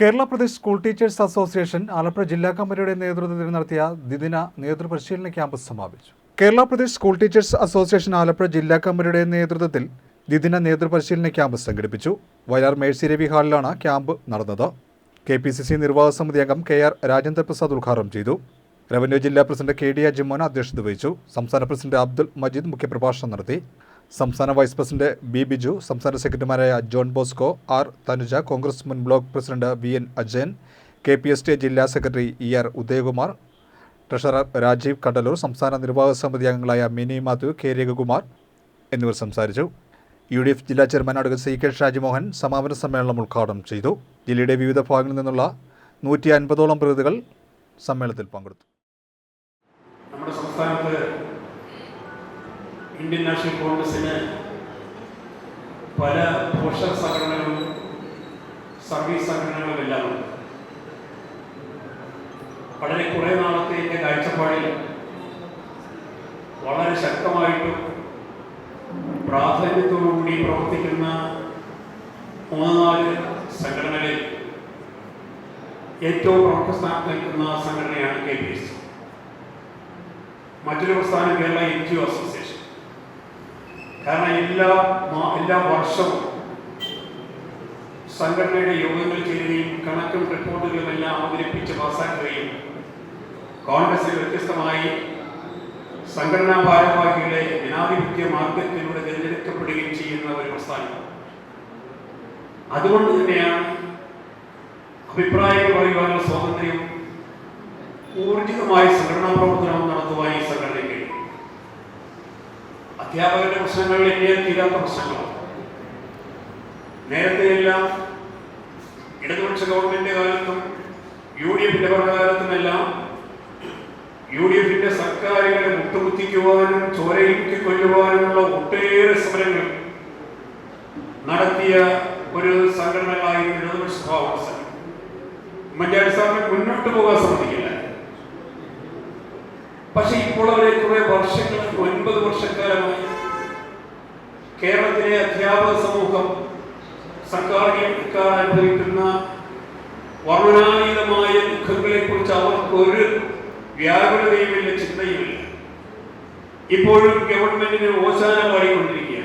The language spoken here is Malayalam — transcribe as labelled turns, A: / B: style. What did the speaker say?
A: Kerala Pradesh school teachers association Alappuzha ജില്ലാ കമ്മിറ്റിയുടെ നേതൃത്വത്തിൽ നടത്തിയ ദ്വിദിന നേതൃപരിശീലന ക്യാമ്പ് സമാപിച്ചു. Kerala Pradesh school teachers association Alappuzha ജില്ലാ കമ്മിറ്റിയുടെ നേതൃത്വത്തിൽ ദ്വിദിന നേതൃപരിശീലന ക്യാമ്പ് സംഘടിപ്പിച്ചു. വയലാർ മേഴ്സി രവി ഹാളിലാണ് ക്യാമ്പ് നടന്നത്. കെ പി സി സി നിർവാഹക സമിതി അംഗം കെ ആർ രാജേന്ദ്ര പ്രസാദ് ഉദ്ഘാടനം ചെയ്തു. റവന്യൂ ജില്ലാ പ്രസിഡന്റ് കെ ഡി അജിമോൻ അധ്യക്ഷത വഹിച്ചു. സംസ്ഥാന പ്രസിഡന്റ് അബ്ദുൽ മജീദ് മുഖ്യപ്രഭാഷണം നടത്തി. സംസ്ഥാന വൈസ് പ്രസിഡന്റ് ബി ബിജു സംസ്ഥാന സെക്രട്ടറിമാരായ John Bosco R Thanuja Congress മുൻ block president V N Ajayan K P S T ജില്ലാ secretary E R Udayakumar treasurer Rajeev Kandalloor സംസ്ഥാന നിർവാഹക സമിതി അംഗങ്ങളായ മിനി മാത്യു കെ രഘുകുമാർ എന്നിവർ സംസാരിച്ചു. യു ഡി എഫ് ജില്ലാ chairman advocate C K Shajimohan സമാപന സമ്മേളനം ഉദ്ഘാടനം ചെയ്തു. ജില്ലയുടെ വിവിധ ഭാഗങ്ങളിൽ നിന്നുള്ള നൂറ്റി അൻപതോളം പ്രതിനിധികൾ സമ്മേളനത്തിൽ പങ്കെടുത്തു.
B: നമ്മുടെ സംസ്ഥാനത്ത് ഇന്ത്യൻ നാഷണൽ കോൺഗ്രസിന് പല പോഷക സംഘടനകളും സർവീസ് സംഘടനകളും എല്ലാം ഉണ്ട്. വളരെ കുറേ നാളത്തെ എന്റെ കാഴ്ചപ്പാടിൽ വളരെ ശക്തമായിട്ടും പ്രാധാന്യത്തോടുകൂടി പ്രവർത്തിക്കുന്ന മൂന്ന് നാല് സംഘടനകളിൽ ഏറ്റവും പ്രമുഖ സ്ഥാനത്ത് നിൽക്കുന്ന സംഘടനയാണ് കെ പി എസ് മറ്റൊരു പ്രസ്ഥാനം Kerala N G O association. കാരണം എല്ലാ എല്ലാ വർഷവും സംഘടനയുടെ യോഗങ്ങൾ ചേരുകയും കണക്കും റിപ്പോർട്ടുകളും എല്ലാം അവതരിപ്പിച്ച് പാസാക്കുകയും കോൺഗ്രസിൽ വ്യത്യസ്തമായി സംഘടനാ ഭാരവാഹികളെ ജനാധിപത്യ മാർഗത്തിലൂടെ തിരഞ്ഞെടുക്കപ്പെടുകയും ചെയ്യുന്ന ഒരു പ്രസ്ഥാനം അതുകൊണ്ട് തന്നെയാണ് അഭിപ്രായങ്ങൾ പറയുവാനുള്ള സ്വാതന്ത്ര്യം ഊർജിതമായ സംഘടനാ പ്രവർത്തനം നടത്തുവാൻ ഈ കഴിയും. അധ്യാപകരുടെ പ്രശ്നങ്ങൾ ഇന്ത്യയിൽ തീരാത്ത പ്രശ്നങ്ങളാണ് നേരത്തെ എല്ലാം ഇടതുപക്ഷ ഗവൺമെന്റ് കാലത്തും യു ഡി എഫിന്റെ ഭരണകാലത്തുമെല്ലാം യു ഡി എഫിന്റെ സർക്കാരുകളെ മുട്ടുകുത്തിക്കുവാനും ചോരയിൽ കൊല്ലുവാനുമുള്ള ഒട്ടേറെ സമരങ്ങൾ നടത്തിയ ഒരു സംഘടനകളായിരുന്നു ഇടതുപക്ഷ കോൺഗ്രസ് ഉമ്മൻചാണ്ടി സാറിന് മുന്നോട്ട് പോകാൻ പക്ഷെ ഇപ്പോൾ അവരെ കുറെ വർഷങ്ങൾ ഒൻപത് വർഷക്കാലമായി കേരളത്തിലെ അധ്യാപക സമൂഹം സർക്കാർ സർക്കാർ അനുഭവിക്കുന്ന വർണാതീതമായ ദുഃഖങ്ങളെ കുറിച്ച് അവർക്ക് ഒരു വ്യാകുലതയുമില്ല ചിന്തയുമില്ല. ഇപ്പോഴും ഗവൺമെന്റിന് ഓശാന പാടിക്കൊണ്ടിരിക്കുക